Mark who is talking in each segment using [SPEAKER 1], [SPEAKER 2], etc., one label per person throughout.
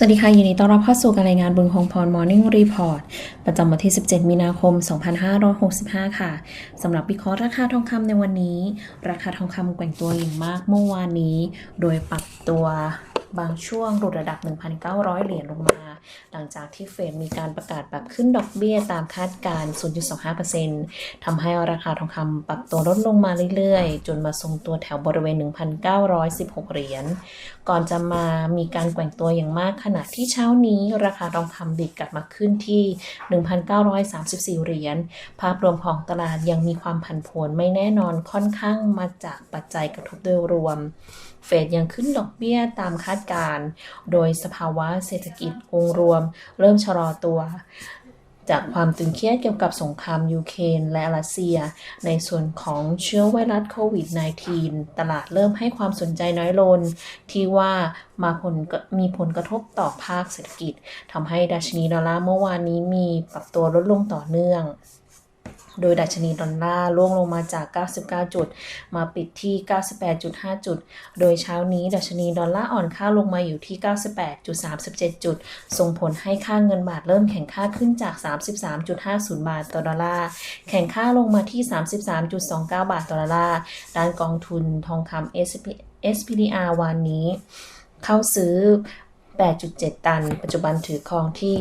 [SPEAKER 1] สวัสดีค่ะยินดีต้อนรับเข้าสู่การรายงานบุญคงพร Morning Report ประจำวันที่ 17 มีนาคม 2565 ค่ะสำหรับวิเคราะห์ราคาทองคำในวันนี้ ราคาทองคำแกว่งตัวอย่างมากเมื่อวานนี้ โดยปรับตัว บางช่วงหลุดระดับ 1,900 เหรียญลงมา หลังจากที่เฟดมีการประกาศปรับขึ้นดอกเบี้ยตามคาดการณ์ 0.25%ทำให้ราคาทองคำปรับตัวลดลงมาเรื่อยๆ จนมาทรงตัวแถวบริเวณ 1,916 เหรียญ ก่อนจะมามีการแกว่งตัวอย่างมากขณะที่เช้านี้ราคาทองคำดิดกลับมาขึ้นที่ 1,934 เหรียญ ภาพรวมของตลาดยังมีความผันผวนไม่แน่นอนค่อนข้างมาจากปัจจัยกระทบโดยรวม เฟดยังขึ้นดอกเบี้ยตามคาดการโดยสภาวะเศรษฐกิจองรวม เริ่มชะลอตัว จากความตึงเครียดเกี่ยวกับสงครามยูเครนและรัสเซีย ในส่วนของเชื้อไวรัสโควิด -19 ตลาดเริ่มให้ความสนใจน้อยลง ที่ว่ามาผลมีผลกระทบต่อภาคเศรษฐกิจทำให้ดัชนีดอลลาร์เมื่อวานนี้มีปรับตัวลดลงต่อเนื่อง โดยดัชนีดอลลาร์ร่วงลงมาจาก 99 จุด มาปิดที่ 98.5 จุด โดยเช้านี้ดัชนีดอลลาร์อ่อนค่าลงมาอยู่ที่ 98.37 จุด ส่งผลให้ค่าเงินบาทเริ่มแข็งค่าขึ้นจาก 33.50 บาทต่อดอลลาร์ แข็งค่าลงมาที่ 33.29 บาทต่อดอลลาร์ ด้านกองทุนทองคำ SP SPDR วันนี้ เข้าซื้อ 8.7 ตัน ปัจจุบันถือครองที่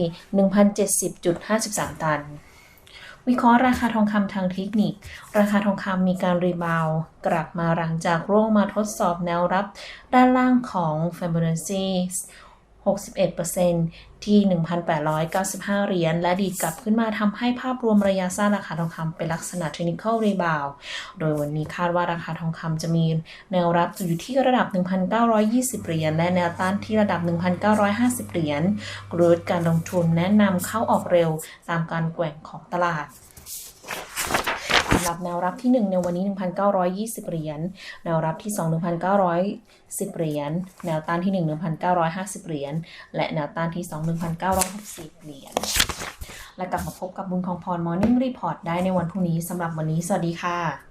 [SPEAKER 1] 1,070.53 ตัน วิเคราะห์ราคาทองคำทางเทคนิค ราคาทองคำมีการรีบาวกลับมาหลังจากร่วงมาทดสอบแนวรับด้านล่างของ Fibonacci 61%ที่ 1,895 เหรียญ และดีดกลับขึ้นมาทำให้ภาพรวมระยะสั้นราคาทองคำเป็นลักษณะ Technical Rebound โดยวันนี้คาดว่าราคาทองคำจะมีแนวรับอยู่ที่ระดับ 1,920 เหรียญ และแนวต้านที่ระดับ 1,950 เหรียญกลยุทธ์การลงทุนแนะนำเข้าออกเร็วตามการแกว่งของตลาดำหรับแนวรับที่ 1 ในวันนี้ 1,920 เหรียญ แนวรับที่ 2 1,910 เหรียญ แนวต้านที่ 1 1,950 เหรียญ และแนวต้านที่ 2 1,960 เหรียญ และกลับมาพบกับบุญของพรมอร์นิ่งรีพอร์ตได้ในวันพรุ่งนี้สำหรับวันนี้ สวัสดีค่ะ